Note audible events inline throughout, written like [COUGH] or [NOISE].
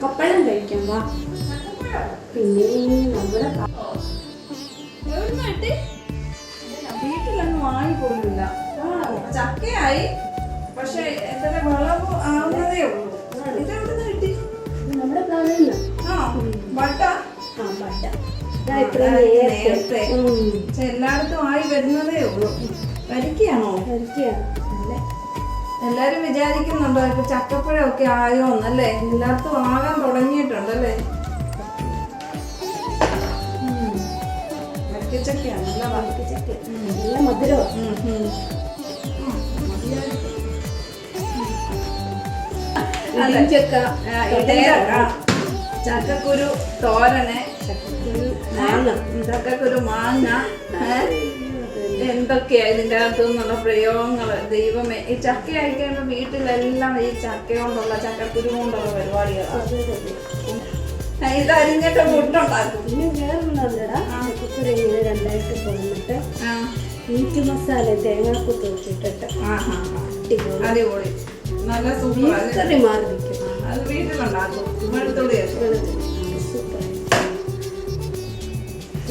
ചക്കപ്പഴം കഴിക്കാം വാ. പിന്നെ നമ്മുടെ വീട്ടിലൊന്നും ആയി പോലുമില്ല ചക്കയായി. പക്ഷെ എത്ര വിളവ് ആവുന്നതേ ഉള്ളൂ. കിട്ടി? നമ്മുടെ പ്ലാനില്ല ആ ബട്ട ആ ബട്ട നേരത്തെ. എല്ലായിടത്തും ആയി വരുന്നതേ ഉള്ളൂ. വരിക്കയാണോ നല്ല എല്ലാരും വിചാരിക്കുന്നുണ്ടോ ഇപ്പൊ ചക്കപ്പഴമൊക്കെ ആയോ എന്നല്ലേ എല്ലായിടത്തും ആകാൻ തുടങ്ങിയിട്ടുണ്ടല്ലേ. വരിക്കച്ചക്കയാണ് നല്ല. ഇടിഞ്ചക്ക ചക്കക്കുരു തോരന്. ചക്കക്കുരു മാങ്ങ. ചക്കക്കുരു മാങ്ങ? എന്തൊക്കെയാ ഇതിന്റെ അകത്തു നിന്നുള്ള പ്രയോഗങ്ങൾ ദൈവമേ ഈ ചക്ക അയക്കേണ്ട വീട്ടിലെല്ലാം ഈ ചക്ക കൊണ്ടുള്ള ചക്കക്കുരു കൊണ്ടുള്ള പരിപാടികളാണ്. ഇത് അരിഞ്ഞിട്ട് പുട്ടുണ്ടാക്കും. പിന്നെ വേറൊന്നുണ്ടടാ ചക്കക്കുരു ഇങ്ങനെ രണ്ടായിട്ട് കൊണ്ടിട്ട് ആ, മീറ്റ് മസാല ആ, ആ. അടിപൊളി. അടിപൊളി. നല്ല സൂപ്പർ കറി മാറി നിൽക്കും. അത് വീട്ടിലുണ്ടാക്കും. വെളുത്തുള്ളി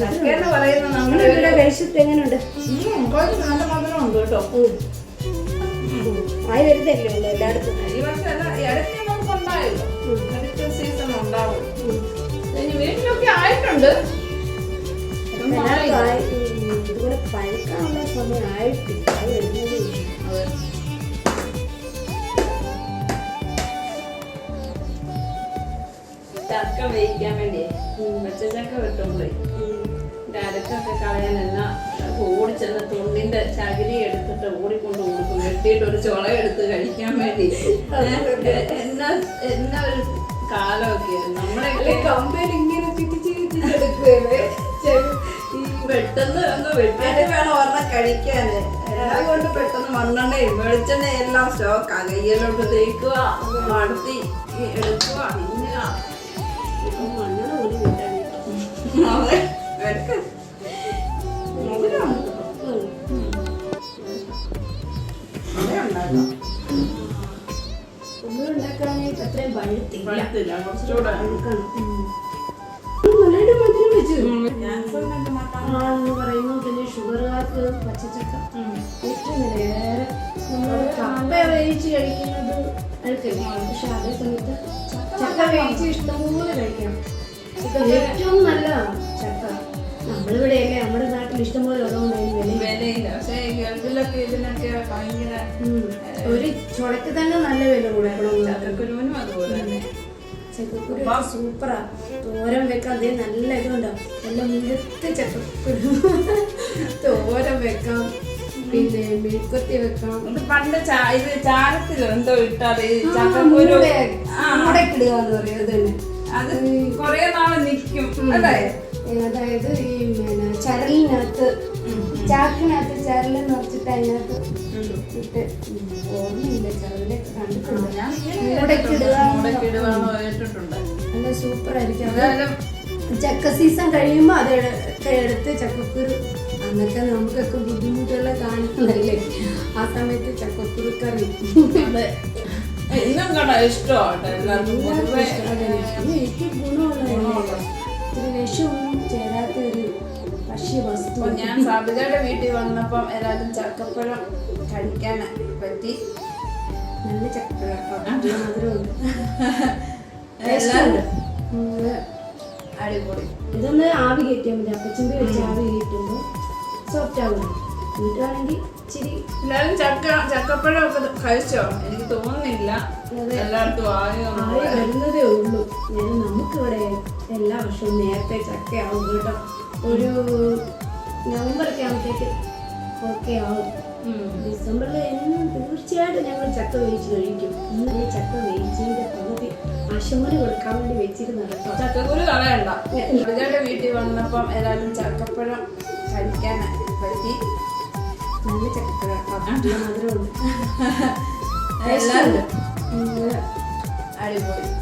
ഇവിടെ കഴിച്ചിട്ട് എങ്ങനെയുണ്ട് ഉം, കുറച്ച് ഉണ്ട് കേട്ടോ. ആയി വരുന്നല്ലേ ഉള്ളൂ എല്ലായിടത്തും? ഈ വർഷം ഇടയ്ക്ക് നമുക്ക് ഉണ്ടായല്ലോ. അടുത്ത സീസൺ ഉണ്ടാവും. ഇനി വീട്ടിലൊക്കെ ആയിട്ടുണ്ട്. ഇതുപോലെ പഴുക്കാനുള്ള സമയം ആയിട്ടില്ല. ആയി വരുന്നതേ. അതെ. ചക്ക വേവിക്കാൻ വേണ്ടി പച്ച ചക്ക വെട്ടുമ്പോഴേ ഉം. ഇതിന്റെ അരക്കൊക്കെ കളയാൻ എന്നാ ഓടി ചെന്ന് തുണ്ടിന്റെ ചകിരി എടുത്തിട്ട് ഓടിക്കൊണ്ട് കൊടുക്കും. വെട്ടിയിട്ട് ഒരു ചുള എടുത്ത് കഴിക്കാൻ വേണ്ടി. എന്നാ എന്നാ ഒരു കാലമൊക്കെയായിരുന്നു നമ്മളെ കമ്പനി ഇങ്ങനെ ചിറ്റിച്ച് ചിറ്റിച്ചെടുക്കുകയല്ലേ ഈ പെട്ടെന്ന് ഒന്ന് വെട്ടിയിട്ട് വേണം ഒരെണ്ണം കഴിക്കാൻ എല്ലാം കൊണ്ട് പെട്ടെന്ന് മണ്ണെണ്ണയും വെളിച്ചെണ്ണ എല്ലാം സ്റ്റോക്കാ കയ്യിലോട്ട് തേക്കുക മടത്തി എടുക്കുക ഇങ്ങനെ മണ്ണെണ്ണ കൂടി കിട്ടാൻ അതെ. നമ്മൾ ഉണ്ടാക്കാനായിട്ട് അത്രയും പഴുത്തില്ല. കുറച്ചുകൂടെ. പറയുന്നു പിന്നെ ഷുഗറുകാർക്ക് പച്ചച്ചക്ക. ഏറ്റവും നേരെ നമ്മൾ കപ്പ വേവിച്ച് കഴിക്കുന്നത് അഴുക്കല്ലേ? പക്ഷെ അതേ സമയത്ത് ചക്ക വേവിച്ച് ഇഷ്ടംപോലെ കഴിക്കണം. ഏറ്റവും നല്ലതാണ്. ചക്ക നമ്മളിവിടെ അല്ലേ നമ്മുടെ നാട്ടിൽ ഇഷ്ടംപോലെ വിലയില്ല. പക്ഷേ ഗൾഫിലൊക്കെ ഇതിനൊക്കെ ഭയങ്കര ഒരു ചുടക്ക് തന്നെ നല്ല വില കൂടെ ചക്കക്കുരുവിനും അതുപോലെ. തന്നെ ചക്കക്കുരു സൂപ്പറാ. തോരൻ വെക്കാൻ അതേ നല്ല ഇതുണ്ടാവും നല്ല മുഴുത്ത ചക്കക്കുരു. തോരൻ വെക്കാം. പിന്നെ മെഴുക്കൊത്തി വെക്കാം. പണ്ട് ഇത് ചാരത്തിൽ എന്തോ ഇട്ടാൽ ചക്കക്കുരു മൂടക്കിടുക എന്ന് പറയും അത് തന്നെ. അത് കൊറേ നാളെ നിൽക്കും ഏ, അതായത് ഈ പിന്നെ ചരലിനകത്ത് ചാക്കിനകത്ത് ചരൽ നിറച്ചിട്ട് അതിനകത്ത് ഇട്ട്. ഓർമ്മയില്ല കണ്ടിട്ടുണ്ട്. നല്ല സൂപ്പർ ആയിരിക്കും ചക്ക സീസൺ കഴിയുമ്പോൾ അത് എടുത്ത് ചക്കക്കുരു അന്നൊക്കെ നമുക്കൊക്കെ ബുദ്ധിമുട്ടുള്ള കാണിക്കുന്നല്ലേ ആ സമയത്ത് ചക്കക്കുരു കറി. അതെ. ഇന്നും കണ്ട? ഇഷ്ടമാണ് ഏറ്റവും ഗുണമുള്ള വിഷമൊന്നും ചേരാത്ത ഒരു ഭക്ഷ്യ വസ്തു. അപ്പൊ ഞാൻ സാബികയുടെ വീട്ടിൽ വന്നപ്പം എല്ലാവരും ചക്കപ്പഴം കഴിക്കാൻ പറ്റി. നല്ല ചക്കപ്പഴം. അടിപൊളി [LAUGHS] ഇതൊന്ന് ആവി കയറ്റിയാൽ മതി. അപ്പച്ചമ്പി വെച്ച് ആവി കയറ്റുമ്പോൾ സോഫ്റ്റ് ആകും വീട്ടിലാണെങ്കിൽ ഇച്ചിരി എല്ലാവരും ചക്ക ചക്കപ്പഴം ഒക്കെ കഴിച്ചോ? എനിക്ക് തോന്നുന്നില്ല. എല്ലായിടത്തും ആയോ? ആയി വരുന്നതേ ഉള്ളൂ. ഞാൻ നമുക്കിവിടെ എല്ലാ വർഷവും നേരത്തെ ചക്കയാവും കേട്ടോ. ഒരു നവംബറൊക്കെ ആകുമ്പോഴത്തേക്ക് ഓക്കെ ആവും. ഡിസംബറിൽ എന്നും തീർച്ചയായിട്ടും ഞങ്ങൾ ചക്ക വേവിച്ച് കഴിക്കും. ഇന്ന് ഈ ചക്ക വേവിച്ചതിന്റെ പകുതി അശമന് കൊടുക്കാൻ വേണ്ടി വെച്ചിരുന്ന കേട്ടോ. ചക്കക്കുരു കളയണ്ട. വീട്ടിൽ വന്നപ്പം എല്ലാവരും ചക്കപ്പഴം കഴിക്കാൻ പറ്റി നല്ല ചക്കര മധുരമുണ്ട്. [LAUGHS] എല്ലാവരും. അടിപൊളി.